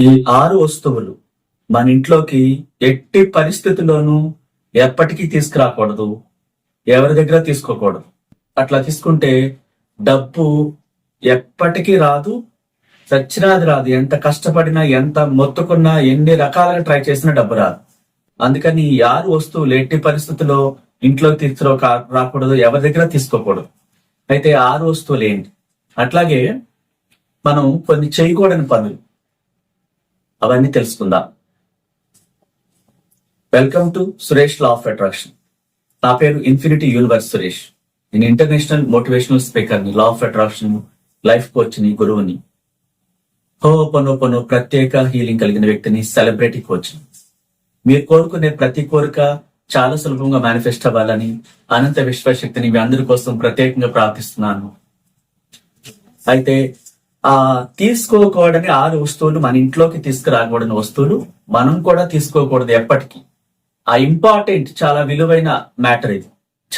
ఈ ఆరు వస్తువులు మన ఇంట్లోకి ఎట్టి పరిస్థితుల్లోనూ ఎప్పటికీ తీసుకురాకూడదు ఎవరి దగ్గర తీసుకోకూడదు. అట్లా తీసుకుంటే డబ్బు ఎప్పటికీ రాదు సచ్చినాది రాదు. ఎంత కష్టపడినా ఎంత మొత్తుకున్నా ఎన్ని రకాలుగా ట్రై చేసినా డబ్బు రాదు. అందుకని ఈ ఆరు వస్తువులు ఎట్టి పరిస్థితుల్లో ఇంట్లో తీసుకురా రాకూడదు ఎవరి దగ్గర తీసుకోకూడదు. అయితే ఆరు వస్తువులు ఏంటి? అట్లాగే మనం కొన్ని చేయకూడని పనులు. అవన్నీ తెలుసుకుందాం. Welcome to Suresh law of attraction నా పేరు ఇన్ఫినిటీ యూనివర్స్ సురేష్ నేను ఇంటర్నేషనల్ మోటివేషనల్ స్పీకర్ని లా ఆఫ్ అట్రాక్షన్ లైఫ్ కోచ్ని గురువుని. హోపనోపనో ప్రత్యేక హీలింగ్ కలిగిన వ్యక్తిని సెలబ్రిటీ కోచ్ మీరు కోరుకునే ప్రతి కోరిక చాలా సులభంగా మేనిఫెస్ట్ అవ్వాలని అనంత విశ్వశక్తిని మీ అందరి కోసం ప్రత్యేకంగా ప్రార్థిస్తున్నాను. అయితే ఆ తీసుకోకూడని ఆరు వస్తువులు మన ఇంట్లోకి తీసుకురాకూడని వస్తువులు మనం కూడా తీసుకోకూడదు ఎప్పటికీ. ఆ ఇంపార్టెంట్ చాలా విలువైన మ్యాటర్ ఇది.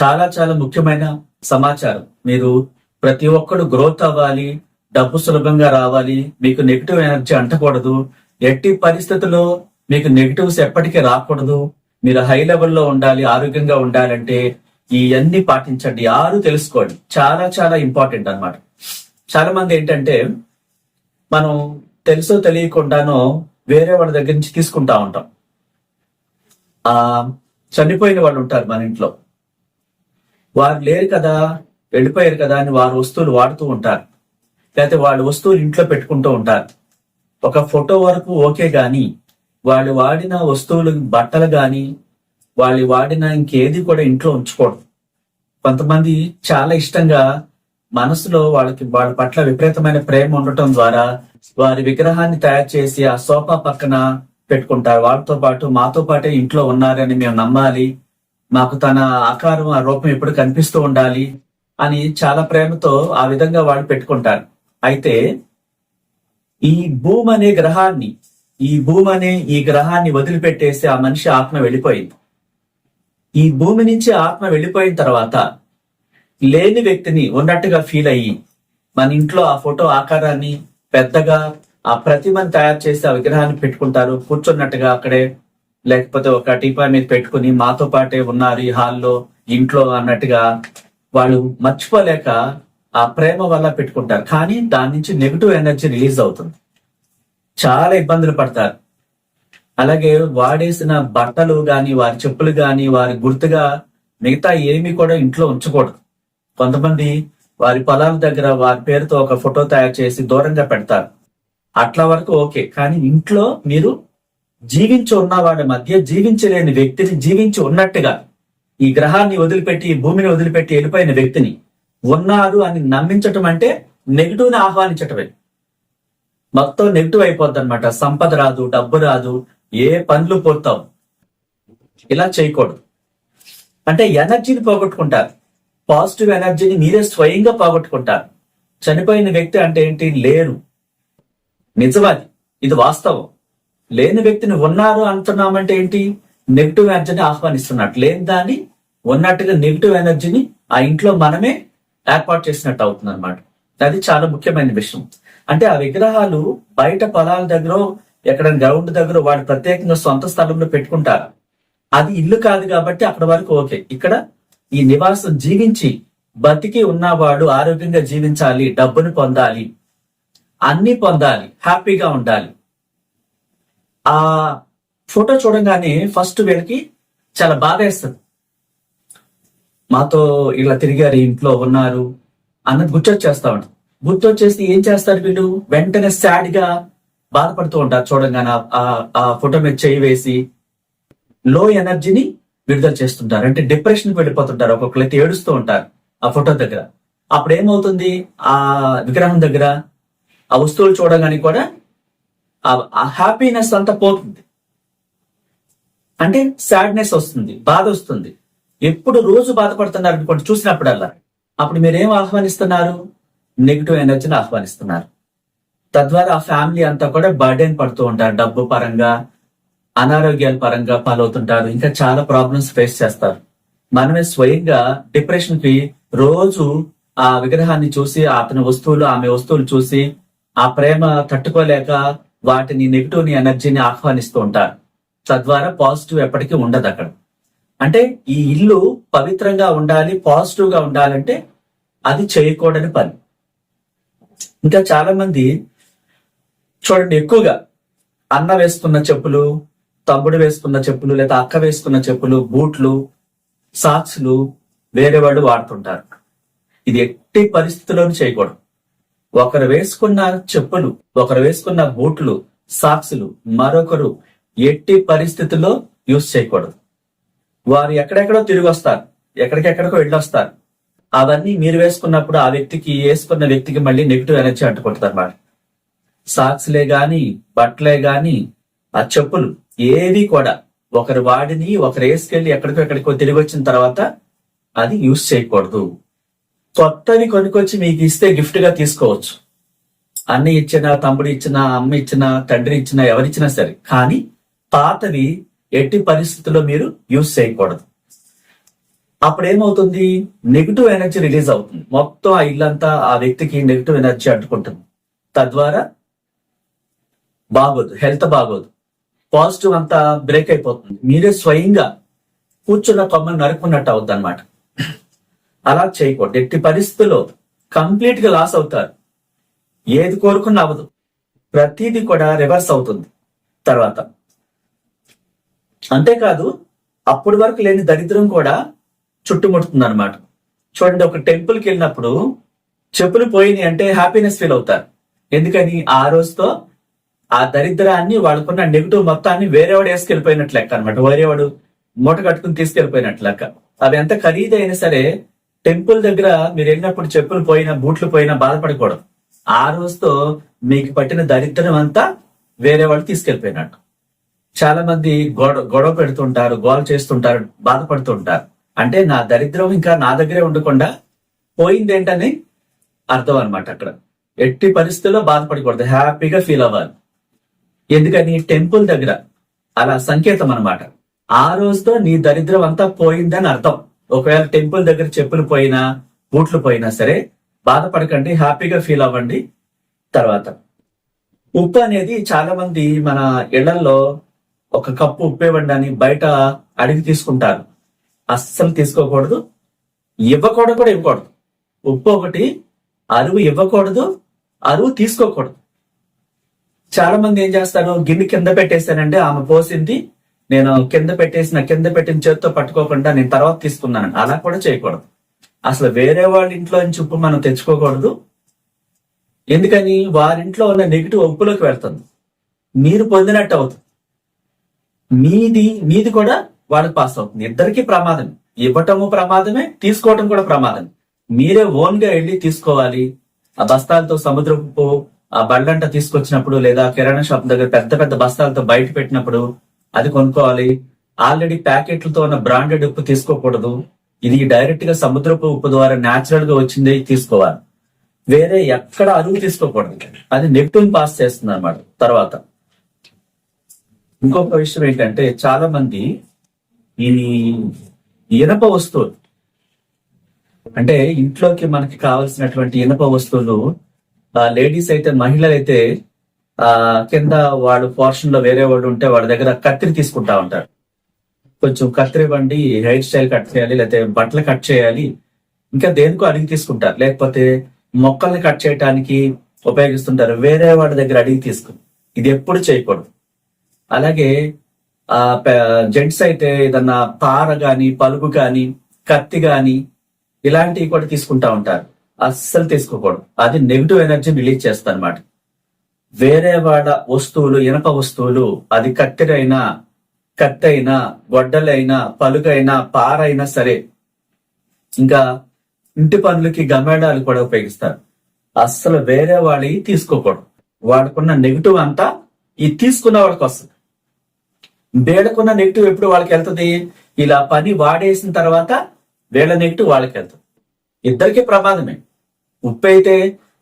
చాలా చాలా ముఖ్యమైన సమాచారం. మీరు ప్రతి ఒక్కరు గ్రోత్ అవ్వాలి డబ్బు సులభంగా రావాలి మీకు నెగిటివ్ ఎనర్జీ అంటకూడదు. ఎట్టి పరిస్థితుల్లో మీకు నెగిటివ్స్ ఎప్పటికీ రాకూడదు. మీరు హై లెవెల్లో ఉండాలి ఆరోగ్యంగా ఉండాలంటే ఇవన్నీ పాటించండి. ఆరు తెలుసుకోండి. చాలా చాలా ఇంపార్టెంట్ అన్నమాట. చాలా మంది ఏంటంటే మనం తెలుసో తెలియకుండానో వేరే వాళ్ళ దగ్గర నుంచి తీసుకుంటా ఉంటాం. ఆ చనిపోయిన వాళ్ళు ఉంటారు మన ఇంట్లో. వారు లేరు కదా వెళ్ళిపోయారు కదా అని వారి వస్తువులు వాడుతూ ఉంటారు. లేకపోతే వాళ్ళ వస్తువులు ఇంట్లో పెట్టుకుంటూ ఉంటారు. ఒక ఫోటో వరకు ఓకే గాని వాళ్ళు వాడిన వస్తువులు బట్టలు గాని వాళ్ళు వాడిన ఇంకేది కూడా ఇంట్లో ఉంచుకోవడం కొంతమంది చాలా ఇష్టంగా మనసులో వాళ్ళకి వాళ్ళ పట్ల విపరీతమైన ప్రేమ ఉండటం ద్వారా వారి విగ్రహాన్ని తయారు చేసి ఆ సోఫా పక్కన పెట్టుకుంటారు. వాళ్ళతో పాటు మాతో పాటే ఇంట్లో ఉన్నారని మేము నమ్మాలి. మాకు తన ఆకారం ఆ రూపం ఎప్పుడు కనిపిస్తూ ఉండాలి అని చాలా ప్రేమతో ఆ విధంగా వాళ్ళు పెట్టుకుంటారు. అయితే ఈ భూమి అనే గ్రహాన్ని ఈ భూమి అనే ఈ గ్రహాన్ని వదిలిపెట్టేసి ఆ మనిషి ఆత్మ వెళ్ళిపోయింది. ఈ భూమి నుంచి ఆత్మ వెళ్ళిపోయిన తర్వాత లేని వ్యక్తిని ఉన్నట్టుగా ఫీల్ అయ్యి మన ఇంట్లో ఆ ఫోటో ఆకారాన్ని పెద్దగా ఆ ప్రతిమని తయారు చేసి ఆ విగ్రహాన్ని పెట్టుకుంటారు. కూర్చున్నట్టుగా అక్కడే లేకపోతే ఒక టీపా మీద పెట్టుకుని మాతో పాటే ఉన్నారు ఈ హాల్లో ఇంట్లో అన్నట్టుగా వాళ్ళు మర్చిపోలేక ఆ ప్రేమ వల్ల పెట్టుకుంటారు. కానీ దాని నుంచి నెగిటివ్ ఎనర్జీ రిలీజ్ అవుతుంది. చాలా ఇబ్బందులు పడతారు. అలాగే వాడేసిన బట్టలు గాని వారి చెప్పులు గాని వారి గుర్తుగా మిగతా ఏమీ కూడా ఇంట్లో ఉంచకూడదు. కొంతమంది వారి పొలాల దగ్గర వారి పేరుతో ఒక ఫోటో తయారు చేసి దూరంగా పెడతారు. అట్లా వరకు ఓకే. కానీ ఇంట్లో మీరు జీవించి ఉన్న వాడి మధ్య జీవించలేని వ్యక్తిని జీవించి ఉన్నట్టుగా ఈ గ్రహాన్ని వదిలిపెట్టి ఈ భూమిని వదిలిపెట్టి వెళ్ళిపోయిన వ్యక్తిని ఉన్నారు అని నమ్మించటం అంటే నెగిటివ్ని ఆహ్వానించటమే. మొత్తం నెగిటివ్ అయిపోద్ది అనమాట సంపద రాదు డబ్బు రాదు ఏ పనులు పోతావు. ఇలా చేయకూడదు. అంటే ఎనర్జీని పోగొట్టుకుంటారు. పాజిటివ్ ఎనర్జీని మీరే స్వయంగా పోగొట్టుకుంటారు. చనిపోయిన వ్యక్తి అంటే ఏంటి? లేరు. నిజమది ఇది వాస్తవం. లేని వ్యక్తిని ఉన్నారు అంటున్నామంటే ఏంటి? నెగిటివ్ ఎనర్జీని ఆహ్వానిస్తున్నట్టు లేని దాన్ని ఉన్నట్టుగా నెగిటివ్ ఎనర్జీని ఆ ఇంట్లో మనమే ఏర్పాటు చేసినట్టు అవుతుంది అనమాట అది చాలా ముఖ్యమైన విషయం. అంటే ఆ విగ్రహాలు బయట పొలాల దగ్గర ఎక్కడ గ్రౌండ్ దగ్గర వాడు ప్రత్యేకంగా సొంత స్థలంలో పెట్టుకుంటారు. అది ఇల్లు కాదు కాబట్టి అక్కడ వరకు ఓకే. ఇక్కడ ఈ నివాసం జీవించి బతికి ఉన్నవాడు ఆరోగ్యంగా జీవించాలి డబ్బును పొందాలి అన్ని పొందాలి హ్యాపీగా ఉండాలి. ఆ ఫోటో చూడంగానే ఫస్ట్ వీళ్ళకి చాలా బాధ వేస్తుంది. మాతో ఇలా తిరిగారు ఇంట్లో ఉన్నారు అన్నది గుర్తొచ్చేస్తా ఉంటారు గుర్తొచ్చేసి ఏం చేస్తారు వీళ్ళు? వెంటనే సాడ్గా బాధపడుతూ ఉంటారు చూడంగానే ఆ- ఆ- ఆ ఫోటో మీద చేయి వేసి లో ఎనర్జీని విడుదల చేస్తుంటారు. అంటే డిప్రెషన్ వెళ్ళిపోతుంటారు. ఒక్కొక్కరైతే ఏడుస్తూ ఉంటారు ఆ ఫోటో దగ్గర. అప్పుడు ఏమవుతుంది? ఆ విగ్రహం దగ్గర ఆ వస్తువులు చూడగానే కూడా ఆ- ఆ హ్యాపీనెస్ అంతా పోతుంది. అంటే సాడ్నెస్ వస్తుంది బాధ వస్తుంది. ఎప్పుడు రోజు బాధపడుతున్నారు అనుకోండి చూసినప్పుడల్లా. అప్పుడు మీరేం ఆహ్వానిస్తున్నారు? నెగిటివ్ ఎనర్జీని ఆహ్వానిస్తున్నారు. తద్వారా ఆ ఫ్యామిలీ అంతా కూడా బర్డెన్ పడుతూ ఉంటారు. డబ్బు పరంగా అనారోగ్యాల పరంగా పాలవుతుంటారు. ఇంకా చాలా ప్రాబ్లమ్స్ ఫేస్ చేస్తారు. మనమే స్వయంగా డిప్రెషన్కి రోజు ఆ విగ్రహాన్ని చూసి అతని వస్తువులు ఆమె వస్తువులు చూసి ఆ ప్రేమ తట్టుకోలేక వాటిని నెగిటివ్ ఎనర్జీని ఆహ్వానిస్తూ ఉంటారు. తద్వారా పాజిటివ్ ఎప్పటికీ ఉండదు అక్కడ. అంటే ఈ ఇల్లు పవిత్రంగా ఉండాలి పాజిటివ్గా ఉండాలంటే అది చేయకూడని పని. ఇంకా చాలా మంది చూడండి ఎక్కువగా అన్న వేస్తున్న చెప్పులు తమ్ముడు వేసుకున్న చెప్పులు లేదా అక్క వేసుకున్న చెప్పులు బూట్లు సాక్స్లు వేరే వాళ్ళు వాడుతుంటారు. ఇది ఎట్టి పరిస్థితుల్లోనూ చేయకూడదు. ఒకరు వేసుకున్న చెప్పులు ఒకరు వేసుకున్న బూట్లు సాక్స్లు మరొకరు ఎట్టి పరిస్థితుల్లో యూజ్ చేయకూడదు. వారు ఎక్కడెక్కడో తిరిగి వస్తారు ఎక్కడికెక్కడికో వెళ్ళొస్తారు. అవన్నీ మీరు వేసుకున్నప్పుడు ఆ వ్యక్తికి వేసుకున్న వ్యక్తికి మళ్ళీ నెగిటివ్ ఎనర్జీ అంటుకుంటుంది అనమాట సాక్స్లే గాని బట్టలే గాని ఆ చెప్పులు ఏవి కూడా ఒకరి వాడిని ఒకరు వేసుకెళ్ళి ఎక్కడికో ఎక్కడికో తిరిగి వచ్చిన తర్వాత అది యూజ్ చేయకూడదు. కొత్తవి కొనుక్కొచ్చి మీకు ఇస్తే గిఫ్ట్గా తీసుకోవచ్చు. అన్న ఇచ్చిన తమ్ముడు ఇచ్చిన అమ్మ ఇచ్చిన తండ్రి ఇచ్చిన ఎవరిచ్చినా సరే. కానీ పాతవి ఎట్టి పరిస్థితుల్లో మీరు యూజ్ చేయకూడదు. అప్పుడు ఏమవుతుంది నెగిటివ్ ఎనర్జీ రిలీజ్ అవుతుంది. మొత్తం ఆ ఇల్లంతా ఆ వ్యక్తికి నెగిటివ్ ఎనర్జీ అంటుకుంటుంది. తద్వారా బాగోదు హెల్త్ బాగోదు. పాజిటివ్ అంతా బ్రేక్ అయిపోతుంది. మీరే స్వయంగా కూర్చున్న కొమ్మను నరుకున్నట్టు అవుద్ది అనమాట అలా చేయకూడదు. ఎట్టి పరిస్థితుల్లో కంప్లీట్గా లాస్ అవుతారు. ఏది కోరుకున్నా అవ్వదు. ప్రతిదీ కూడా రివర్స్ అవుతుంది. తర్వాత అంతేకాదు అప్పటి వరకు లేని దరిద్రం కూడా చుట్టుముడుతుంది అనమాట చూడండి ఒక టెంపుల్కి వెళ్ళినప్పుడు చెప్పులు పోయినాయి అంటే హ్యాపీనెస్ ఫీల్ అవుతారు. ఎందుకని? ఆ రోజుతో ఆ దరిద్రాన్ని వాళ్ళకున్న నెగిటివ్ మొత్తాన్ని వేరేవాడు వేసుకెళ్ళిపోయినట్లు లెక్క అనమాట వేరేవాడు మూట కట్టుకుని తీసుకెళ్ళిపోయినట్లు లెక్క. అవి ఎంత ఖరీదైనా సరే టెంపుల్ దగ్గర మీరు వెళ్ళినప్పుడు చెప్పులు పోయినా బూట్లు పోయినా బాధపడకూడదు. ఆ రోజుతో మీకు పట్టిన దరిద్రం అంతా వేరే వాళ్ళు తీసుకెళ్ళిపోయినట్టు చాలా మంది గొడవ గొడవ పెడుతుంటారు గోల చేస్తుంటారు బాధపడుతుంటారు. అంటే నా దరిద్రం ఇంకా నా దగ్గరే ఉండకుండా పోయిందేంటని అర్థం అనమాట అక్కడ. ఎట్టి పరిస్థితుల్లో బాధపడకూడదు. హ్యాపీగా ఫీల్ అవ్వాలి. ఎందుకని టెంపుల్ దగ్గర అలా సంకేతం అన్నమాట. ఆ రోజుతో నీ దరిద్రం అంతా పోయిందని అర్థం. ఒకవేళ టెంపుల్ దగ్గర చెప్పులు పోయినా బూట్లు పోయినా సరే బాధపడకండి హ్యాపీగా ఫీల్ అవ్వండి. తర్వాత ఉప్పు అనేది చాలా మంది మన ఇళ్ళలో ఒక కప్పు ఉప్పు ఇవ్వండి అని బయట అడిగి తీసుకుంటారు. అస్సలు తీసుకోకూడదు. ఇవ్వకూడదు కూడా ఇవ్వకూడదు. ఉప్పు ఒకటి అరువు ఇవ్వకూడదు అరువు తీసుకోకూడదు. చాలా మంది ఏం చేస్తారు? గిన్నె కింద పెట్టేశానండి ఆమె పోసింది. నేను కింద పెట్టేసిన కింద పెట్టిన చేతితో పట్టుకోకుండా నేను తర్వాత తీసుకున్నాను. అలా కూడా చేయకూడదు. అసలు వేరే వాళ్ళ ఇంట్లో నుంచి ఉప్పు మనం తెచ్చుకోకూడదు. ఎందుకని? వారింట్లో ఉన్న నెగిటివ్ ఉప్పులోకి వెళ్తుంది. మీరు పొందినట్టు అవుతుంది. మీది మీది కూడా వాళ్ళకి పాస్ అవుతుంది. ఇద్దరికి ప్రమాదం ఇవ్వటము ప్రమాదమే తీసుకోవటం కూడా ప్రమాదం మీరే ఓన్గా వెళ్ళి తీసుకోవాలి. ఆ బస్తాలతో సముద్రపు ఆ బండ్లంట తీసుకొచ్చినప్పుడు లేదా కిరాణా షాప్ దగ్గర పెద్ద పెద్ద బస్తాలతో బయట పెట్టినప్పుడు అది కొనుక్కోవాలి. ఆల్రెడీ ప్యాకెట్లతో ఉన్న బ్రాండెడ్ ఉప్పు తీసుకోకూడదు. ఇది డైరెక్ట్గా సముద్రపు ఉప్పు ద్వారా న్యాచురల్గా వచ్చిందే తీసుకోవాలి. వేరే ఎక్కడ అరువు తీసుకోకూడదు. అది నెప్టూన్ పాస్ చేస్తుంది అనమాట తర్వాత ఇంకొక విషయం ఏంటంటే చాలా మంది ఈ ఇనప వస్తువులు అంటే ఇంట్లోకి మనకి కావలసినటువంటి ఇనప వస్తువులు లేడీస్ అయితే మహిళలు అయితే ఆ కింద వాడు పోర్షన్లో వేరే వాడు ఉంటే వాడి దగ్గర కత్తిరి తీసుకుంటా ఉంటారు. కొంచెం కత్తిరి ఇవ్వండి హెయిర్ స్టైల్ కట్ చేయాలి లేకపోతే బట్టలు కట్ చేయాలి. ఇంకా దేనికో అడిగి తీసుకుంటారు. లేకపోతే మొక్కల్ని కట్ చేయడానికి ఉపయోగిస్తుంటారు. వేరే వాడి దగ్గర అడిగి తీసుకుని ఇది ఎప్పుడు చేయకూడదు. అలాగే ఆ జెంట్స్ అయితే ఏదన్నా పార గాని పలుగు గాని కత్తి గాని ఇలాంటివి కూడా తీసుకుంటా ఉంటారు. అస్సలు తీసుకోకూడదు. అది నెగిటివ్ ఎనర్జీ రిలీజ్ చేస్తా అనమాట వేరే వాళ్ళ వస్తువులు ఇనప వస్తువులు అది కత్తిరైనా కత్తైనా గొడ్డలైనా పలుకైనా పారైనా సరే ఇంకా ఇంటి పనులకి గమేడాలు కూడా ఉపయోగిస్తారు. అస్సలు వేరే వాళ్ళవి తీసుకోకూడదు. వాడుకున్న నెగిటివ్ అంతా ఈ తీసుకున్న వాళ్ళకి వస్తుంది. వేడకున్న నెగిటివ్ ఎప్పుడు వాళ్ళకి వెళ్తుంది? ఇలా పని వాడేసిన తర్వాత వేళ నెగిటివ్ వాళ్ళకి వెళ్తుంది. ఇద్దరికి ప్రమాదమే. ఉప్పు అయితే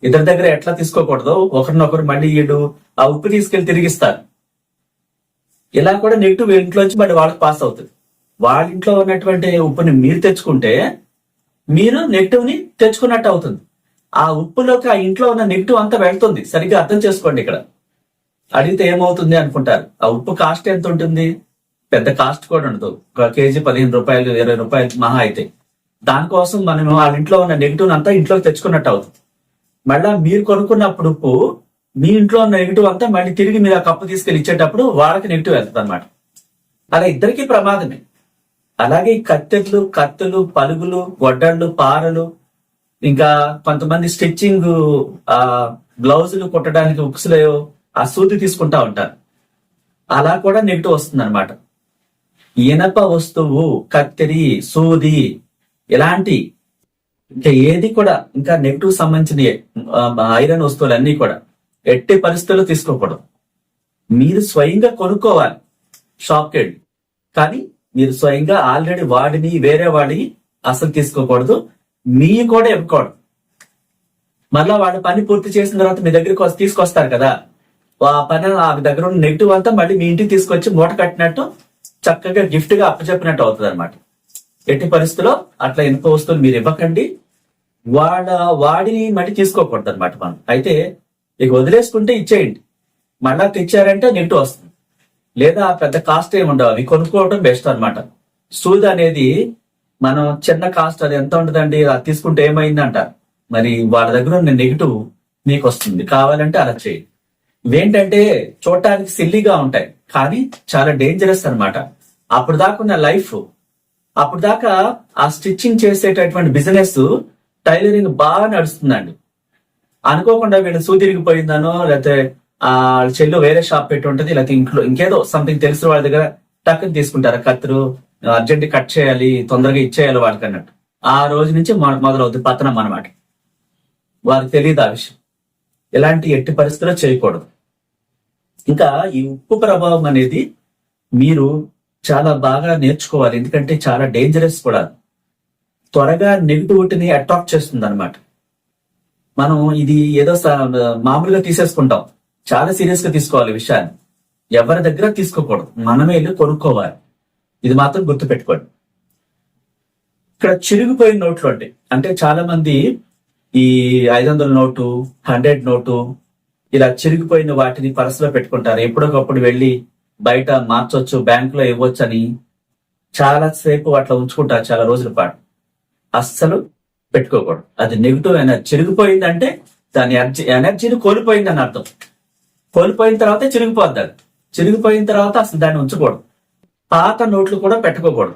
ఇద్దరి దగ్గర ఎట్లా తీసుకోకూడదు? ఒకరినొకరు మళ్ళీ వీళ్ళు ఆ ఉప్పు తీసుకెళ్ళి తిరిగిస్తారు. ఇలా కూడా నెగిటివ్ ఇంట్లోంచి మళ్ళీ వాళ్ళకి పాస్ అవుతుంది. వాళ్ళ ఇంట్లో ఉన్నటువంటి ఉప్పుని మీరు తెచ్చుకుంటే మీరు నెగిటివ్ని తెచ్చుకున్నట్టు అవుతుంది. ఆ ఉప్పులోకి ఆ ఇంట్లో ఉన్న నెగిటివ్ అంతా వెళ్తుంది. సరిగ్గా అర్థం చేసుకోండి ఇక్కడ. అడిగితే ఏమవుతుంది అనుకుంటారు? ఆ ఉప్పు కాస్ట్ ఎంత ఉంటుంది? పెద్ద కాస్ట్ కూడా ఉండదు. ఒక కేజీ పదిహేను రూపాయలు ఇరవై రూపాయలు మహా అయితే. దానికోసం మనం వాళ్ళ ఇంట్లో ఉన్న నెగిటివ్ అంతా ఇంట్లోకి తెచ్చుకున్నట్టు అవుతుంది. మళ్ళా మీరు కొనుక్కున్నప్పుడు మీ ఇంట్లో ఉన్న నెగిటివ్ అంతా మళ్ళీ తిరిగి మీరు ఆ కప్పు తీసుకెళ్ళి ఇచ్చేటప్పుడు వాళ్ళకి నెగిటివ్ వెళ్తుంది అనమాట అలా ఇద్దరికి ప్రమాదమే. అలాగే కత్తెలు కత్తులు పలుగులు గొడ్డళ్ళు పారలు ఇంకా కొంతమంది స్టిచ్చింగ్ ఆ బ్లౌజులు కుట్టడానికి ఉక్సులో ఆ సూది తీసుకుంటా ఉంటారు. అలా కూడా నెగిటివ్ వస్తుంది అనమాట ఇనప వస్తువు కత్తెరి సూది ఎలాంటి ఇంకా ఏది కూడా ఇంకా నెగిటివ్ సంబంధించిన ఐరన్ వస్తువులు అన్ని కూడా ఎట్టి పరిస్థితుల్లో తీసుకోకూడదు. మీరు స్వయంగా కొనుక్కోవాలి. షాప్కి వెళ్ళి. కానీ మీరు స్వయంగా ఆల్రెడీ వాడిని వేరే వాడిని అసలు తీసుకోకూడదు. మీ కూడా ఇవ్వకూడదు. మళ్ళా వాళ్ళ పని పూర్తి చేసిన తర్వాత మీ దగ్గరికి తీసుకొస్తారు కదా. ఆ పని ఆ దగ్గర ఉన్న నెగిటివ్ అంతా మళ్ళీ మీ ఇంటికి తీసుకొచ్చి మూట కట్టినట్టు చక్కగా గిఫ్ట్గా అప్పచెప్పినట్టు అవుతుంది అనమాట ఎట్టి పరిస్థితుల్లో అట్లా ఇనుప వస్తువులు మీరు ఇవ్వకండి. వాడ వాడిని మళ్ళీ తీసుకోకూడదు అనమాట మనం. అయితే ఇక వదిలేసుకుంటే ఇచ్చేయండి. మళ్ళా తెచ్చారంటే నెగిటివ్ వస్తుంది. లేదా పెద్ద కాస్ట్ ఏమి ఉండవు. అవి కొనుక్కోవడం బెస్ట్ అన్నమాట. సూది అనేది మనం చిన్న కాస్ట్ అది ఎంత ఉంటుందండి అది తీసుకుంటే ఏమైందంట. మరి వాళ్ళ దగ్గర ఉన్న నెగిటివ్ మీకు వస్తుంది. కావాలంటే అలా చేయండి. ఇవేంటంటే చూడటానికి సిల్లీగా ఉంటాయి. కానీ చాలా డేంజరస్ అన్నమాట. అప్పుడు దాకా ఉన్న లైఫ్ అప్పుడు దాకా ఆ స్టిచ్చింగ్ చేసేటటువంటి బిజినెస్ టైలరింగ్ బాగా నడుస్తుందండి. అనుకోకుండా వీళ్ళు సూదిరిగిపోయిందనో లేకపోతే ఆ చెల్లు వేరే షాప్ పెట్టి ఉంటుంది లేకపోతే ఇంట్లో ఇంకేదో సంథింగ్ తెలిసిన వాళ్ళ దగ్గర టక్కుని తీసుకుంటారు. కత్తురు అర్జెంట్ కట్ చేయాలి తొందరగా ఇచ్చేయాలి వాడికి అన్నట్టు. ఆ రోజు నుంచి మొదలవుతుంది పతనం అన్నమాట. వారికి తెలియదు ఆ విషయం. ఇలాంటి ఎట్టి పరిస్థితుల్లో చేయకూడదు. ఇంకా ఈ ఉప్పు ప్రభావం అనేది మీరు చాలా బాగా నేర్చుకోవాలి. ఎందుకంటే చాలా డేంజరస్ కూడా. త్వరగా నెగిటివిటీని అట్రాక్ట్ చేస్తుంది అనమాట మనం ఇది ఏదో మామూలుగా తీసేసుకుంటాం. చాలా సీరియస్గా తీసుకోవాలి విషయాన్ని. ఎవరి దగ్గర తీసుకోకూడదు. మనమే వెళ్ళి కొనుక్కోవాలి. ఇది మాత్రం గుర్తుపెట్టుకోండి. ఇక్కడ చిరిగిపోయిన నోట్లు అండి. అంటే చాలా మంది ఈ ఐదు వందల నోటు హండ్రెడ్ నోటు ఇలా చిరిగిపోయిన వాటిని పరసలో పెట్టుకుంటారు. ఎప్పుడొకప్పుడు వెళ్ళి బయట మార్చొచ్చు బ్యాంకులో ఇవ్వచ్చు అని చాలాసేపు అట్లా ఉంచుకుంటారు చాలా రోజుల పాటు. అస్సలు పెట్టుకోకూడదు. అది నెగిటివ్ ఎనర్జీ చిరిగిపోయిందంటే దాని ఎనర్జీ ఎనర్జీని కోల్పోయిందని అర్థం. కోల్పోయిన తర్వాత చిరిగిపోద్ది అది. చిరిగిపోయిన తర్వాత అసలు దాన్ని ఉంచకూడదు. పాత నోట్లు కూడా పెట్టుకోకూడదు.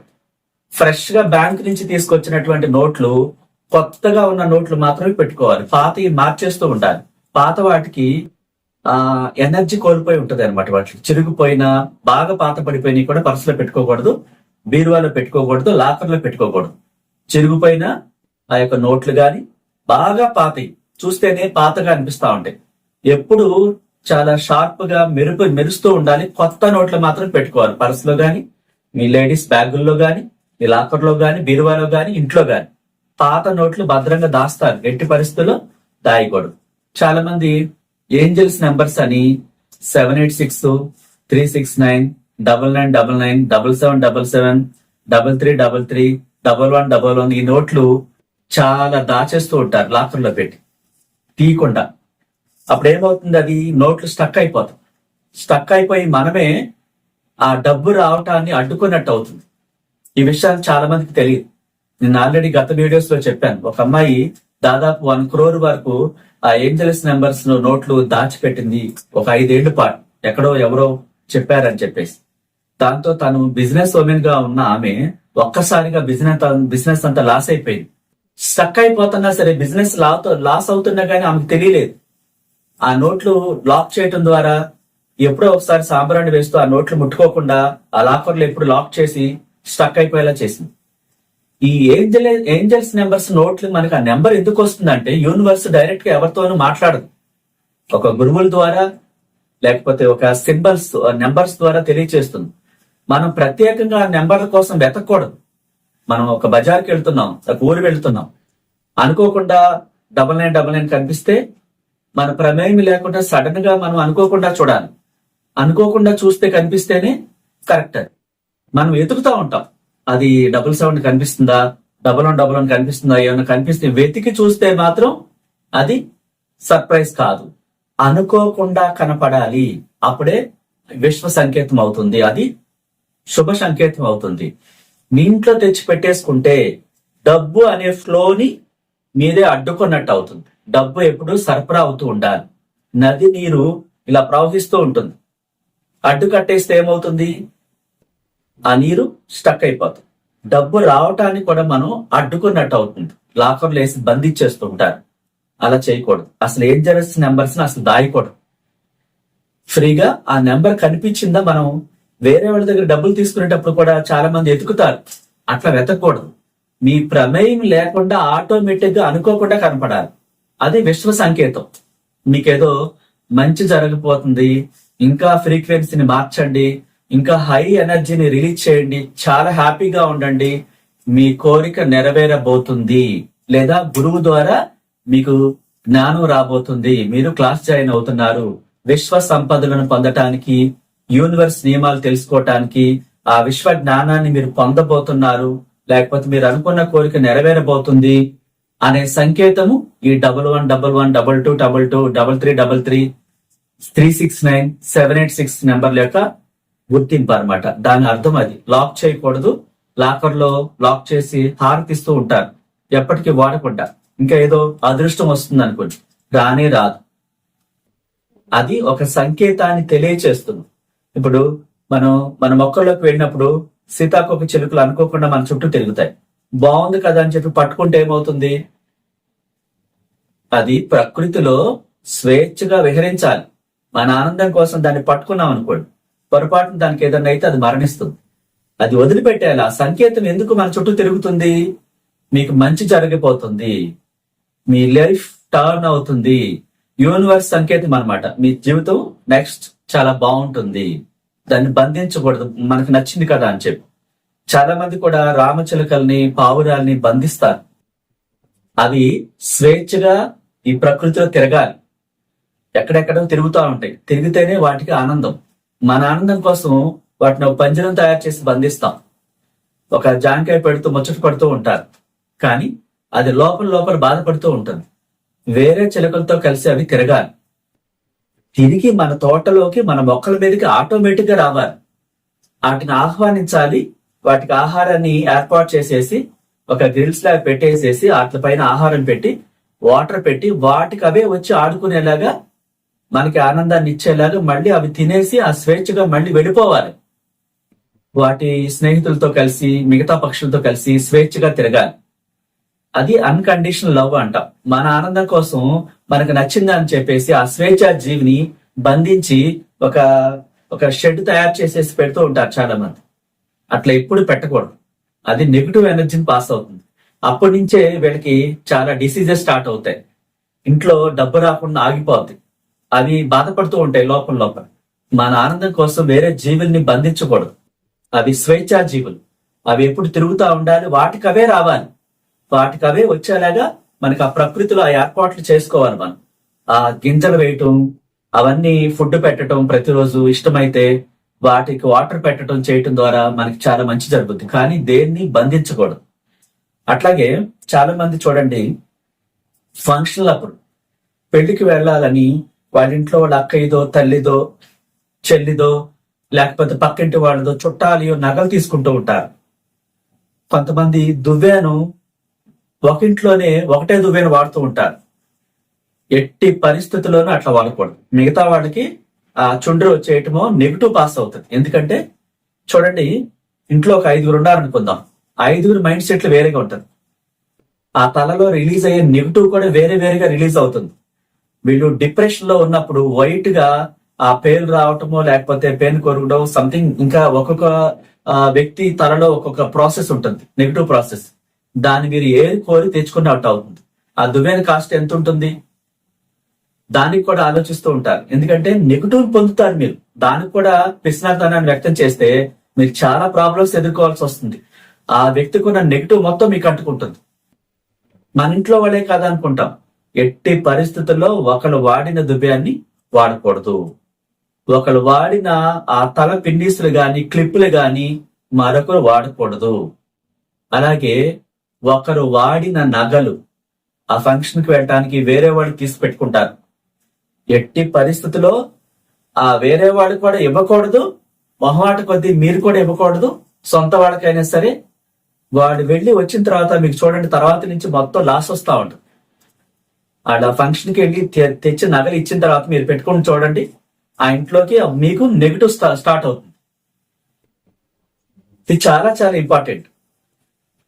ఫ్రెష్గా బ్యాంక్ నుంచి తీసుకొచ్చినటువంటి నోట్లు కొత్తగా ఉన్న నోట్లు మాత్రమే పెట్టుకోవాలి. పాతవి మార్చేస్తూ ఉండాలి. పాత వాటికి ఎనర్జీ కోల్పోయి ఉంటది అనమాట వాటికి చిరిగిపోయిన బాగా పాత పడిపోయినా కూడా పర్సులో పెట్టుకోకూడదు బీరువాలో పెట్టుకోకూడదు లాకర్లో పెట్టుకోకూడదు. చిరిగిపోయిన ఆ యొక్క నోట్లు గాని బాగా పాతవి చూస్తేనే పాతగా అనిపిస్తా ఉంటాయి ఎప్పుడు చాలా షార్ప్గా మెరుపు మెరుస్తూ ఉండాలి. కొత్త నోట్లు మాత్రం పెట్టుకోవాలి. పర్సులో గాని మీ లేడీస్ బ్యాగుల్లో గాని మీ లాకర్లో గాని బీరువాలో గాని ఇంట్లో గాని. పాత నోట్లు భద్రంగా దాస్తారు ఎట్టి పరిస్థితుల్లో దాయకూడదు. చాలా మంది ఏంజల్స్ నెంబర్స్ అని seven eight six three six nine double nine double nine double seven double seven double three double three double one double one ఈ నోట్లు చాలా దాచేస్తూ ఉంటారు లాకర్లో పెట్టి. తీయకుండా. అప్పుడు ఏమవుతుంది అది? నోట్లు స్టక్ అయిపోతాయి. స్టక్ అయిపోయి మనమే ఆ డబ్బు రావటాన్ని అడ్డుకున్నట్టు అవుతుంది. ఈ విషయాలు చాలా మందికి తెలియదు. నేను ఆల్రెడీ గత వీడియోస్లో చెప్పాను. ఒక అమ్మాయి దాదాపు వన్ క్రోర్ వరకు ఆ ఏంజలస్ నెంబర్స్ నోట్లు దాచిపెట్టింది ఒక ఐదేళ్ళ పాటు ఎక్కడో ఎవరో చెప్పారని చెప్పేసి. దాంతో తను బిజినెస్ ఉమెన్గా ఉన్న ఆమె ఒక్కసారిగా బిజినెస్ బిజినెస్ అంతా లాస్ అయిపోయింది. స్టక్ అయిపోతున్నా సరే బిజినెస్ లాస్ అవుతున్నా కానీ ఆమెకు తెలియలేదు. ఆ నోట్లు లాక్ చేయటం ద్వారా ఎప్పుడో ఒకసారి సాంబ్రాన్ని వేస్తూ ఆ నోట్లు ముట్టుకోకుండా ఆ లాకర్లు ఎప్పుడు లాక్ చేసి స్టక్ అయిపోయేలా చేసింది. ఈ ఏంజల్ ఏంజల్స్ నెంబర్స్ నోట్లు మనకి ఆ నెంబర్ ఎందుకు వస్తుందంటే యూనివర్స్ డైరెక్ట్గా ఎవరితోనూ మాట్లాడదు. ఒక గురువుల ద్వారా లేకపోతే ఒక సింబల్స్ నెంబర్స్ ద్వారా తెలియచేస్తుంది. మనం ప్రత్యేకంగా ఆ నెంబర్ల కోసం వెతకూడదు. మనం ఒక బజార్కి వెళ్తున్నాం ఒక ఊరు వెళ్తున్నాం. అనుకోకుండా డబల్ నైన్ డబల్ నైన్ కనిపిస్తే మన ప్రమేయం లేకుండా సడన్గా మనం అనుకోకుండా చూడాలి. అనుకోకుండా చూస్తే కనిపిస్తేనే కరెక్ట్ మనం వెతుకుతా ఉంటాం. అది డబుల్ సెవెన్ కనిపిస్తుందా? డబల్ వన్ డబల్ వన్ కనిపిస్తుందా? ఏమైనా కనిపిస్తే వెతికి చూస్తే మాత్రం అది సర్ప్రైజ్ కాదు. అనుకోకుండా కనపడాలి. అప్పుడే విశ్వ సంకేతం అవుతుంది. అది శుభ సంకేతం అవుతుంది. మీ ఇంట్లో తెచ్చి పెట్టేసుకుంటే డబ్బు అనే ఫ్లోని మీరే అడ్డుకున్నట్టు అవుతుంది. డబ్బు ఎప్పుడు సరఫరా అవుతూ ఉండాలి. నది నీరు ఇలా ప్రవహిస్తూ ఉంటుంది. అడ్డు కట్టేస్తే ఏమవుతుంది? ఆ నీరు స్టక్ అయిపోతుంది. డబ్బు రావటానికి కూడా మనం అడ్డుకున్నట్టు అవుతుంది. లాకర్లు వేసి బంధించేస్తూ ఉంటారు. అలా చేయకూడదు. అసలు ఏం జరగసిన నెంబర్స్ అసలు దాయకూడదు. ఫ్రీగా ఆ నెంబర్ కనిపించిందా మనం వేరే వాళ్ళ దగ్గర డబ్బులు తీసుకునేటప్పుడు కూడా చాలా మంది ఎతుకుతారు. అట్లా వెతకూడదు. మీ ప్రమేయం లేకుండా ఆటోమేటిక్గా అనుకోకుండా కనపడాలి. అది విశ్వ సంకేతం. మీకేదో మంచి జరగబోతుంది. ఇంకా ఫ్రీక్వెన్సీని మార్చండి. ఇంకా హై ఎనర్జీని రిలీజ్ చేయండి. చాలా హ్యాపీగా ఉండండి. మీ కోరిక నెరవేరబోతుంది. లేదా గురువు ద్వారా మీకు జ్ఞానం రాబోతుంది. మీరు క్లాస్ జాయిన్ అవుతున్నారు. విశ్వ సంపదలను పొందటానికి యూనివర్స్ నియమాలు తెలుసుకోవటానికి ఆ విశ్వ జ్ఞానాన్ని మీరు పొందబోతున్నారు. లేకపోతే మీరు అనుకున్న కోరిక నెరవేరబోతుంది అనే సంకేతము ఈ double one double one double two double two double three double three three six nine seven eight six నెంబర్ల యొక్క గుర్తింపు అనమాట దాని అర్థం అది. లాక్ చేయకూడదు. లాకర్లో లాక్ చేసి హారతిస్తూ ఉంటారు. ఎప్పటికీ వాడకుండా. ఇంకా ఏదో అదృష్టం వస్తుంది అనుకోండి. రానే రాదు. అది ఒక సంకేతాన్ని తెలియచేస్తుంది. ఇప్పుడు మనం మన మొక్కల్లోకి వెళ్ళినప్పుడు సీతాకోక చిలుకలు అనుకోకుండా మన చుట్టూ తిరుగుతాయి. బాగుంది కదా అని చెప్పి పట్టుకుంటే ఏమవుతుంది? అది ప్రకృతిలో స్వేచ్ఛగా విహరించాలి. మన ఆనందం కోసం దాన్ని పట్టుకున్నాం అనుకోండి. పొరపాటున దానికి ఏదన్నా అయితే అది మరణిస్తుంది. అది వదిలిపెట్టేయాలి ఆ సంకేతం ఎందుకు మన చుట్టూ తిరుగుతుంది? మీకు మంచి జరిగిపోతుంది మీ లైఫ్ టర్న్ అవుతుంది. యూనివర్స్ సంకేతం అన్నమాట. మీ జీవితం నెక్స్ట్ చాలా బాగుంటుంది. దాన్ని బంధించకూడదు. మనకు నచ్చింది కదా అని చెప్పి. చాలా మంది కూడా రామచిలకల్ని పావురాల్ని బంధిస్తారు. అవి స్వేచ్ఛగా ఈ ప్రకృతిలో తిరగాలి. ఎక్కడెక్కడో తిరుగుతూ ఉంటాయి. తిరిగితేనే వాటికి ఆనందం. మన ఆనందం కోసం వాటిని ఒక పంజరం తయారు చేసి బంధిస్తాం. ఒక జాంకాయ పెడుతూ ముచ్చట పడుతూ ఉంటారు. కానీ అది లోపల లోపల బాధపడుతూ ఉంటుంది. వేరే చిలకలతో కలిసి అవి తిరగాలి. తిరిగి మన తోటలోకి మన మొక్కల మీదకి ఆటోమేటిక్గా రావాలి. వాటిని ఆహ్వానించాలి. వాటికి ఆహారాన్ని ఏర్పాటు చేసేసి ఒక గ్రిల్స్ లాగా పెట్టేసేసి వాటి పైన ఆహారం పెట్టి వాటర్ పెట్టి వాటికి అవే వచ్చి ఆడుకునేలాగా మనకి ఆనందాన్ని ఇచ్చేలాగా మళ్ళీ అవి తినేసి ఆ స్వేచ్ఛగా మళ్ళీ వెళ్ళిపోవాలి. వాటి స్నేహితులతో కలిసి మిగతా పక్షులతో కలిసి స్వేచ్ఛగా తిరగాలి. అది అన్కండిషనల్ లవ్ అంటాం. మన ఆనందం కోసం మనకు నచ్చింది అని చెప్పేసి ఆ స్వేచ్ఛ జీవిని బంధించి ఒక ఒక షెడ్ తయారు చేసేసి పెడుతూ ఉంటారు చాలా మంది అట్లా ఎప్పుడు పెట్టకూడదు. అది నెగిటివ్ ఎనర్జీని పాస్ అవుతుంది. అప్పటి నుంచే వీళ్ళకి చాలా డిసీజెస్ స్టార్ట్ అవుతాయి. ఇంట్లో డబ్బు రాకుండా ఆగిపోద్ది. అవి బాధపడుతూ ఉంటాయి లోపల లోపల. మన ఆనందం కోసం వేరే జీవుల్ని బంధించకూడదు. అవి స్వేచ్ఛా జీవులు. అవి ఎప్పుడు తిరుగుతూ ఉండాలి వాటికి అవే రావాలి. వాటికి అవే వచ్చేలాగా మనకి ఆ ప్రకృతిలో ఆ ఏర్పాట్లు చేసుకోవాలి మనం. ఆ గింజలు వేయటం అవన్నీ ఫుడ్ పెట్టడం ప్రతిరోజు ఇష్టమైతే వాటికి వాటర్ పెట్టడం చేయటం ద్వారా మనకి చాలా మంచి జరుగుతుంది కానీ దేన్ని బంధించకూడదు. అట్లాగే చాలా మంది చూడండి ఫంక్షన్లు అప్పుడు పెళ్ళికి వెళ్ళాలని వాళ్ళ ఇంట్లో వాళ్ళ అక్కయ్యదో తల్లిదో చెల్లిదో లేకపోతే పక్కింటి వాళ్ళదో చుట్టాలియో నగలు తీసుకుంటూ ఉంటారు. కొంతమంది దువ్వెను ఒక ఇంట్లోనే ఒకటే దువ్వెను వాడుతూ ఉంటారు. ఎట్టి పరిస్థితుల్లోనూ అట్లా వాడకూడదు. మిగతా వాళ్ళకి ఆ చుండ్రు వచ్చేయటమో నెగిటివ్ పాస్ అవుతుంది. ఎందుకంటే చూడండి ఇంట్లో ఒక ఐదుగురు ఉన్నారనుకుందాం. ఐదుగురు మైండ్ సెట్లు వేరేగా ఉంటుంది. ఆ తలలో రిలీజ్ అయ్యే నెగిటివ్ కూడా వేరే వేరేగా రిలీజ్ అవుతుంది. వీళ్ళు డిప్రెషన్లో ఉన్నప్పుడు వైట్గా ఆ పేరు రావటమో లేకపోతే పెయిన్ కొరగడం సంథింగ్ ఇంకా ఒక్కొక్క వ్యక్తి తలలో ఒక్కొక్క ప్రాసెస్ ఉంటుంది నెగిటివ్ ప్రాసెస్ దాన్ని మీరు ఏది కోరి తెచ్చుకున్నట్టు అవుతుంది. ఆ దువ్వెన కాస్ట్ ఎంత ఉంటుంది? దానికి కూడా ఆలోచిస్తూ ఉంటారు. ఎందుకంటే నెగిటివ్ పొందుతారు మీరు. దానికి కూడా పిసినాతనాన్ని వ్యక్తం చేస్తే మీరు చాలా ప్రాబ్లమ్స్ ఎదుర్కోవాల్సి వస్తుంది. ఆ వ్యక్తికి ఉన్న నెగిటివ్ మొత్తం మీకు అంటుకుంటుంది. మన ఇంట్లో వాళ్ళే కాదనుకుంటాం. ఎట్టి పరిస్థితుల్లో ఒకళ్ళు వాడిన దువ్యాన్ని వాడకూడదు. ఒకళ్ళు వాడిన ఆ తల పిన్నీసులు గాని క్లిప్పులు గాని మరొకరు వాడకూడదు. అలాగే ఒకరు వాడిన నగలు ఆ ఫంక్షన్కి వెళ్ళటానికి వేరే వాళ్ళు తీసి పెట్టుకుంటారు. ఎట్టి పరిస్థితిలో ఆ వేరే వాడు కూడా ఇవ్వకూడదు. మొహమాట కొద్దీ మీరు కూడా ఇవ్వకూడదు. సొంత వాళ్ళకైనా సరే. వాడు వెళ్ళి వచ్చిన తర్వాత మీకు చూడండి తర్వాత నుంచి మొత్తం లాస్ వస్తా ఉంటుంది. ఆడ ఫంక్షన్కి వెళ్ళి తె- తెచ్చి నగలు ఇచ్చిన తర్వాత మీరు పెట్టుకొని చూడండి ఆ ఇంట్లోకి మీకు నెగిటివ్ స్టార్ట్ అవుతుంది. ఇది చాలా చాలా ఇంపార్టెంట్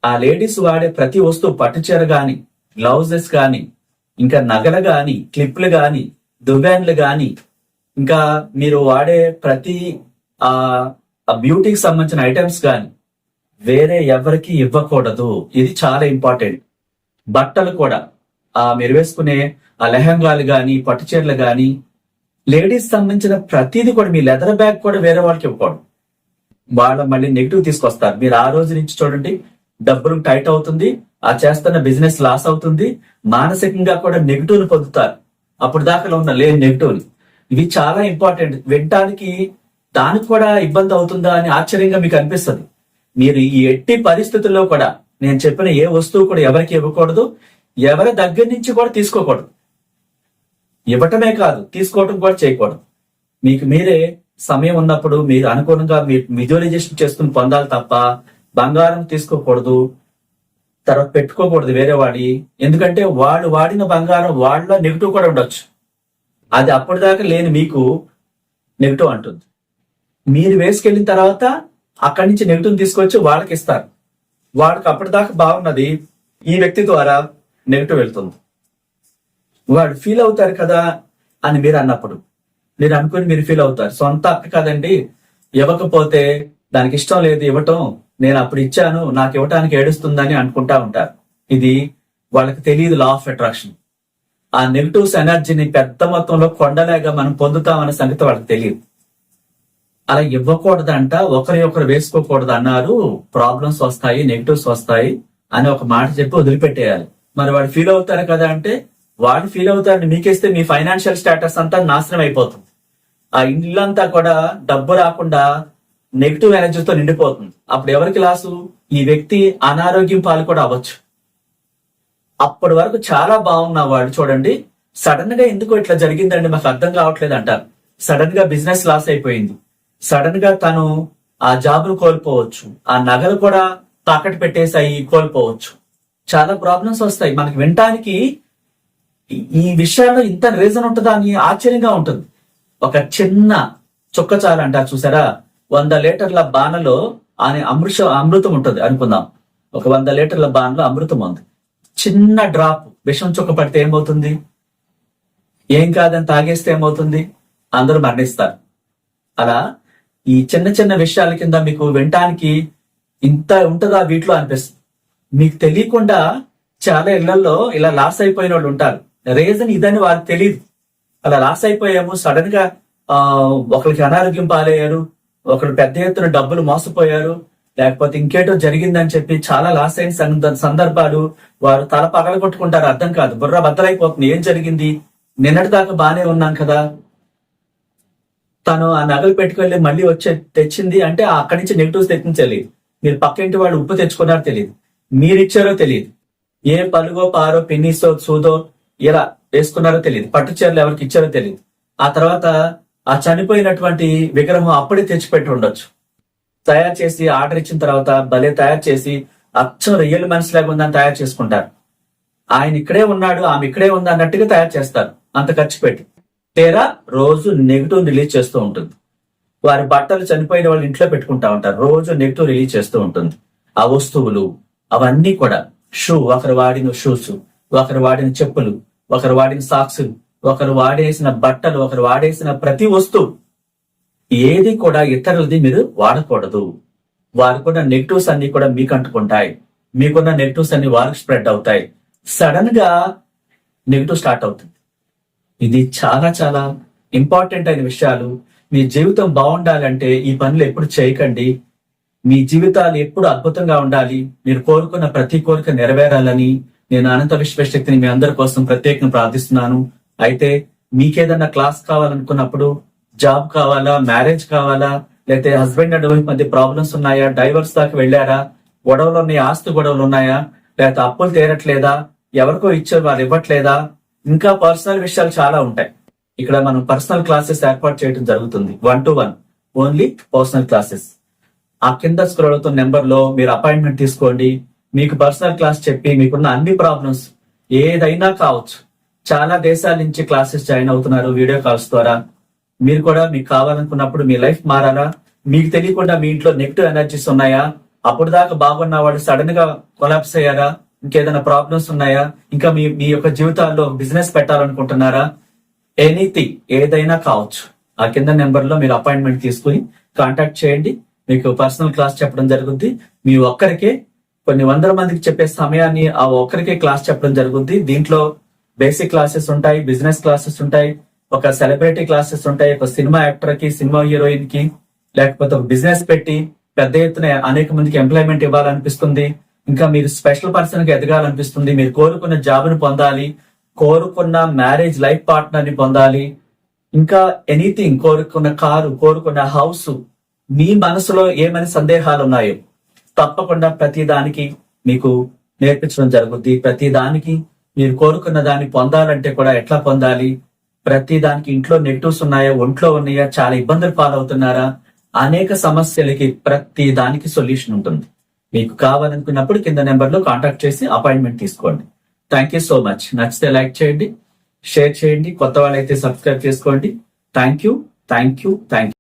ఆ లేడీస్ వాడే ప్రతి వస్తువు పట్టుచీర గాని గ్లౌజెస్ గాని ఇంకా నగలు గాని క్లిప్లు గాని దువ్యాన్లు గాని ఇంకా మీరు వాడే ప్రతి ఆ బ్యూటీకి సంబంధించిన ఐటమ్స్ గాని వేరే ఎవరికి ఇవ్వకూడదు. ఇది చాలా ఇంపార్టెంట్ బట్టలు కూడా. మీరు వేసుకునే ఆ లెహంగాలు గాని పట్టుచీరలు గాని లేడీస్ సంబంధించిన ప్రతిదీ కూడా మీ లెదర్ బ్యాగ్ కూడా వేరే వాళ్ళకి ఇవ్వకూడదు. వాళ్ళ మళ్ళీ నెగిటివ్ తీసుకొస్తారు. మీరు ఆ రోజు నుంచి చూడండి డబ్బులు టైట్ అవుతుంది ఆ చేస్తున్న బిజినెస్ లాస్ అవుతుంది మానసికంగా కూడా నెగిటివ్ పొందుతారు. అప్పుడు దాకా ఉన్న లేని నెగిటివ్ ఇవి చాలా ఇంపార్టెంట్. వినటానికి దానికి కూడా ఇబ్బంది అవుతుందా అని ఆశ్చర్యంగా మీకు అనిపిస్తుంది. మీరు ఈ ఎట్టి పరిస్థితుల్లో కూడా నేను చెప్పిన ఏ వస్తువు కూడా ఎవరికి ఇవ్వకూడదు ఎవరి దగ్గర నుంచి కూడా తీసుకోకూడదు. ఇవ్వటమే కాదు తీసుకోవటం కూడా చేయకూడదు. మీకు మీరే సమయం ఉన్నప్పుడు మీరు అనుగుణంగా మీరు విజువలైజేషన్ చేసుకుని పొందాలి తప్ప బంగారం తీసుకోకూడదు తర్వాత పెట్టుకోకూడదు వేరే వాడి. ఎందుకంటే వాడు వాడిన బంగారం వాళ్ళలో నెగిటివ్ కూడా ఉండొచ్చు. అది అప్పటిదాకా లేని మీకు నెగిటివ్ అంటుంది. మీరు వేసుకెళ్ళిన తర్వాత అక్కడి నుంచి నెగిటివ్ తీసుకొచ్చి వాళ్ళకి ఇస్తారు. వాళ్ళకి అప్పటిదాకా బాగున్నది. ఈ వ్యక్తి ద్వారా నెగిటివ్ వెళ్తుంది. వాడు ఫీల్ అవుతారు కదా అని మీరు అన్నప్పుడు మీరు అనుకుని మీరు ఫీల్ అవుతారు. సొంత అక్క కదండి ఇవ్వకపోతే దానికి ఇష్టం లేదు ఇవ్వటం నేను అప్పుడు ఇచ్చాను నాకు ఇవ్వటానికి ఏడుస్తుందని అనుకుంటా ఉంటారు. ఇది వాళ్ళకి తెలియదు లా ఆఫ్ అట్రాక్షన్ ఆ నెగిటివ్స్ ఎనర్జీని పెద్ద మొత్తంలో కొండలేగా మనం పొందుతామనే సంగతి వాళ్ళకి తెలియదు. అలా ఇవ్వకూడదంట ఒకరి ఒకరు వేసుకోకూడదు అన్నారు ప్రాబ్లమ్స్ వస్తాయి నెగిటివ్స్ వస్తాయి అని ఒక మాట చెప్పి వదిలిపెట్టేయాలి. మరి వాడు ఫీల్ అవుతారు కదా అంటే వాడు ఫీల్ అవుతారని మీకేస్తే మీ ఫైనాన్షియల్ స్టేటస్ అంతా నాశనం అయిపోతుంది. ఆ ఇల్లంతా కూడా డబ్బు రాకుండా నెగిటివ్ ఎనర్జీతో నిండిపోతుంది. అప్పుడు ఎవరికి లాసు ఈ వ్యక్తి అనారోగ్యం పాలు కూడా అవ్వచ్చు. అప్పటి వరకు చాలా బాగున్న వాడు చూడండి. సడన్గా ఎందుకు ఇట్లా జరిగిందండి మాకు అర్థం కావట్లేదు అంటారు. సడన్గా బిజినెస్ లాస్ అయిపోయింది. సడన్గా తను ఆ జాబ్ను కోల్పోవచ్చు. ఆ నగలు కూడా తాకట్టు పెట్టేసాయి కోల్పోవచ్చు. చాలా ప్రాబ్లమ్స్ వస్తాయి. మనకి వినటానికి ఈ- విషయాల్లో ఇంత రీజన్ ఉంటుందా అని ఆశ్చర్యంగా ఉంటుంది. ఒక చిన్న చుక్కచారు అంటారు చూసారా? వంద లీటర్ల బాణలో అనే అమృష అమృతం ఉంటుంది. అనుకుందాం. ఒక వంద లీటర్ల బాణలో అమృతం ఉంది. చిన్న డ్రాప్ విషం చుక్క పడితే ఏమవుతుంది? ఏం కాదని తాగేస్తే ఏమవుతుంది? అందరూ మరణిస్తారు. అలా ఈ చిన్న చిన్న విషయాల కింద మీకు వినటానికి ఇంత ఉంటుందా వీటిలో అనిపిస్తుంది. మీకు తెలియకుండా చాలా ఇళ్ళలో ఇలా లాస్ అయిపోయిన వాళ్ళు ఉంటారు. రీజన్ ఇదని వారికి తెలియదు అలా లాస్ అయిపోయాము సడన్గా ఆ ఒకరికి అనారోగ్యం పాలయ్యారు ఒకరు పెద్ద ఎత్తున డబ్బులు మోసపోయారు లేకపోతే ఇంకేటో జరిగిందని చెప్పి చాలా లాస్ అయిన సందర్భాలు వారు తల పగల కొట్టుకుంటారు అర్థం కాదు. బుర్ర బద్దలైపోతుంది. ఏం జరిగింది? నిన్నటి దాకా బానే ఉన్నాం కదా. తను ఆ నగలు పెట్టుకెళ్ళి మళ్ళీ వచ్చే తెచ్చింది అంటే అక్కడి నుంచి నెగిటివ్స్ తెచ్చించాలి మీరు పక్కింటి వాళ్ళు ఉప్పు తెచ్చుకున్నారు తెలియదు మీరిచ్చారో తెలియదు. ఏ పలుగో పారో పిన్నిసో సూదో ఇలా వేసుకున్నారో తెలియదు. పట్టు చీరలు ఎవరికి ఇచ్చారో తెలియదు. ఆ తర్వాత ఆ చనిపోయినటువంటి విగ్రహం అప్పుడే తెచ్చిపెట్టి ఉండొచ్చు. తయారు చేసి ఆర్డర్ ఇచ్చిన తర్వాత భలే తయారు చేసి అచ్చం రియల్ మనిషిలాగా ఉందని తయారు చేసుకుంటారు. ఆయన ఇక్కడే ఉన్నాడు ఆమె ఇక్కడే ఉంది అన్నట్టుగా తయారు చేస్తారు. అంత ఖర్చు పెట్టి. తేరా రోజు నెగిటివ్ రిలీజ్ చేస్తూ ఉంటుంది. వారి బట్టలు చనిపోయిన వాళ్ళు ఇంట్లో పెట్టుకుంటా ఉంటారు. రోజు నెగిటివ్ రిలీజ్ చేస్తూ ఉంటుంది. ఆ వస్తువులు అవన్నీ కూడా షూ ఒకరు వాడిన షూస్ ఒకరు వాడిన చెప్పులు ఒకరు వాడిన సాక్సులు ఒకరు వాడేసిన బట్టలు ఒకరు వాడేసిన ప్రతి వస్తువు. ఏది కూడా ఇతరులది మీరు వాడకూడదు. వారు కూడా నెగిటివ్స్ అన్ని కూడా మీకు అంటుకుంటాయి. మీకున్న నెగిటివ్స్ అన్ని వారికి స్ప్రెడ్ అవుతాయి. సడన్గా నెగిటివ్ స్టార్ట్ అవుతుంది. ఇది చాలా చాలా ఇంపార్టెంట్ అయిన విషయాలు. మీ జీవితం బాగుండాలంటే ఈ పనులు ఎప్పుడు చేయకండి. మీ జీవితాలు ఎప్పుడు అద్భుతంగా ఉండాలి? మీరు కోరుకున్న ప్రతి కోరిక నెరవేరాలని నేను అనంత విశ్వశక్తిని మీ అందరి కోసం ప్రత్యేకంగా ప్రార్థిస్తున్నాను. అయితే మీకేదన్నా క్లాస్ కావాలనుకున్నప్పుడు జాబ్ కావాలా మ్యారేజ్ కావాలా లేకపోతే హస్బెండ్ అండ్ వైఫ్ మధ్య ప్రాబ్లమ్స్ ఉన్నాయా డైవర్స్ దాకా వెళ్ళారా గొడవలు ఉన్నాయి ఆస్తి గొడవలు ఉన్నాయా లేకపోతే అప్పులు తీరట్లేదా ఎవరికో ఇచ్చారు వారు ఇవ్వట్లేదా? ఇంకా పర్సనల్ విషయాలు చాలా ఉంటాయి. ఇక్కడ మనం పర్సనల్ క్లాసెస్ ఏర్పాటు చేయడం జరుగుతుంది. One to one only personal classes ఆ కింద స్క్రోల్ అవుతున్న నెంబర్లో మీరు అపాయింట్మెంట్ తీసుకోండి. మీకు పర్సనల్ క్లాస్ చెప్పి మీకున్న అన్ని ప్రాబ్లమ్స్ ఏదైనా కావచ్చు. చాలా దేశాల నుంచి క్లాసెస్ జాయిన్ అవుతున్నారు వీడియో కాల్స్ ద్వారా. మీరు కూడా మీకు కావాలనుకున్నప్పుడు మీ లైఫ్ మారాలా? మీకు తెలియకుండా మీ ఇంట్లో నెగిటివ్ ఎనర్జీస్ ఉన్నాయా? అప్పుడు దాకా బాగున్న వాళ్ళు సడన్గా కొలాప్స్ అయ్యారా? ఇంకేదైనా ప్రాబ్లమ్స్ ఉన్నాయా? ఇంకా మీ మీ యొక్క జీవితాల్లో బిజినెస్ పెట్టాలనుకుంటున్నారా? ఎనీథింగ్ ఏదైనా కావచ్చు. ఆ కింద నెంబర్లో మీరు అపాయింట్మెంట్ తీసుకుని కాంటాక్ట్ చేయండి. మీకు పర్సనల్ క్లాస్ చెప్పడం జరుగుద్ది. మీ ఒక్కరికే కొన్ని వందల మందికి చెప్పే సమయాన్ని ఆ ఒక్కరికే క్లాస్ చెప్పడం జరుగుద్ది. దీంట్లో బేసిక్ క్లాసెస్ ఉంటాయి బిజినెస్ క్లాసెస్ ఉంటాయి ఒక సెలబ్రిటీ క్లాసెస్ ఉంటాయి ఒక సినిమా యాక్టర్కి సినిమా హీరోయిన్కి లేకపోతే ఒక బిజినెస్ పెట్టి పెద్ద ఎత్తున అనేక మందికి ఎంప్లాయ్మెంట్ ఇవ్వాలనిపిస్తుంది. ఇంకా మీరు స్పెషల్ పర్సన్కి ఎదగాలనిపిస్తుంది. మీరు కోరుకున్న జాబ్ని పొందాలి కోరుకున్న మ్యారేజ్ లైఫ్ పార్ట్నర్ని పొందాలి. ఇంకా ఎనీథింగ్ కోరుకున్న కారు కోరుకున్న హౌస్ మీ మనసులో ఏమని సందేహాలు ఉన్నాయో తప్పకుండా ప్రతి దానికి మీకు నేర్పించడం జరుగుద్ది. ప్రతి దానికి మీరు కోరుకున్న దాన్ని పొందాలంటే కూడా ఎట్లా పొందాలి? ప్రతి దానికి ఇంట్లో నెగిటివ్స్ ఉన్నాయా? ఒంట్లో ఉన్నాయా? చాలా ఇబ్బందులు పాలవుతున్నారా? అనేక సమస్యలకి ప్రతి దానికి సొల్యూషన్ ఉంటుంది. మీకు కావాలనుకున్నప్పుడు కింద నెంబర్లో కాంటాక్ట్ చేసి అపాయింట్మెంట్ తీసుకోండి. థ్యాంక్ యూ సో మచ్ నచ్చితే లైక్ చేయండి షేర్ చేయండి కొత్త వాళ్ళైతే సబ్స్క్రైబ్ చేసుకోండి. Thank you thank you thank you